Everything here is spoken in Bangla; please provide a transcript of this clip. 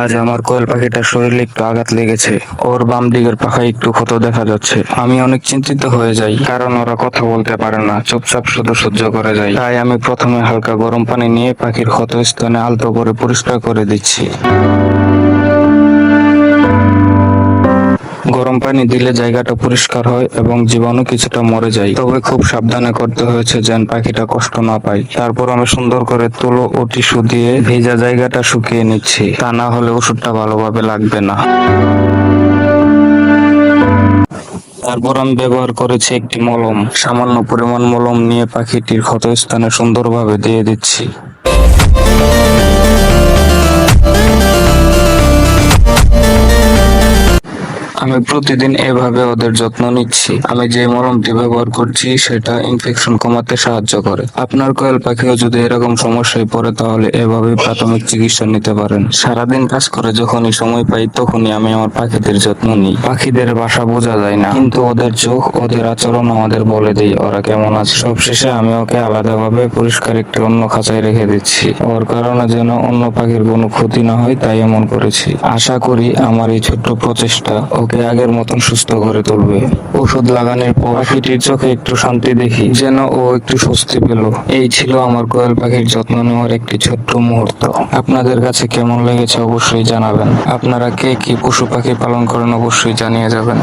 আজ আমার কোয়েল পাখিটার শরীরে একটু আঘাত লেগেছে। ওর বাম দিকের পাখায় একটু ক্ষত দেখা যাচ্ছে। আমি অনেক চিন্তিত হয়ে যাই, কারণ ওরা কথা বলতে পারে না, চুপচাপ শুধু সহ্য করে যায়। তাই আমি প্রথমে হালকা গরম পানি নিয়ে পাখির ক্ষত স্থানে আলতো করে পরিষ্কার করে দিচ্ছি। গরম পানি দিলে জায়গাটা পরিষ্কার হয় এবং জীবাণু কিছুটা মরে যায়। তবে খুব সাবধানে করতে হয়েছে যেন পাখিটা কষ্ট না পায়। তারপর আমি সুন্দর করে তুলো ও টিস্যু দিয়ে ভেজা জায়গাটা শুকিয়ে নিচ্ছি। তা না হলে ওষুধটা ভালোভাবে লাগবে না। তারপর আমি ব্যবহার করেছি একটি মলম। সামান্য পরিমাণ মলম নিয়ে পাখিটির ক্ষতস্থানে সুন্দরভাবে দিয়ে দিচ্ছি। আমি প্রতিদিন এভাবে ওদের যত্ন নিচ্ছি। আমি যে মলমটি ব্যবহার করছি, সেটা ইনফেকশন কমাতে সাহায্য করে। আপনার কোয়েল পাখিও যদি এরকম সমস্যায় পড়ে, তাহলে এভাবে প্রাথমিক চিকিৎসা নিতে পারেন। সারাদিন কাজ করে যখনই সময় পাই, তখনই আমি আমার পাখিদের যত্ন নিই। পাখিদের বাসা বোঝা যায় না, কিন্তু ওদের চোখ, ওদের আচরণ আমাদের বলে দেয়, ওরা কেমন আছে? সবশেষে আমি ওকে আলাদাভাবে পরিষ্কার একটি অন্য খাঁচায় রেখে দিচ্ছি। ওর কারণে যেন অন্য পাখির কোনো ক্ষতি না হয়, তাই এমন করেছি। আশা করি আমার এই ছোট্ট প্রচেষ্টা ওকে আগের মতন সুস্থ করে তুলবে। ওষুধ লাগানোর পর পাখিটির চোখে একটু শান্তি দেখি, যেন ও একটু স্বস্তি পেল। এই ছিল আমার কোয়েল পাখির যত্ন নেওয়ার একটি ছোট্ট মুহূর্ত। আপনাদের কাছে কেমন লেগেছে অবশ্যই জানাবেন। আপনারা কে কি পশু পাখি পালন করেন অবশ্যই জানিয়ে যাবেন।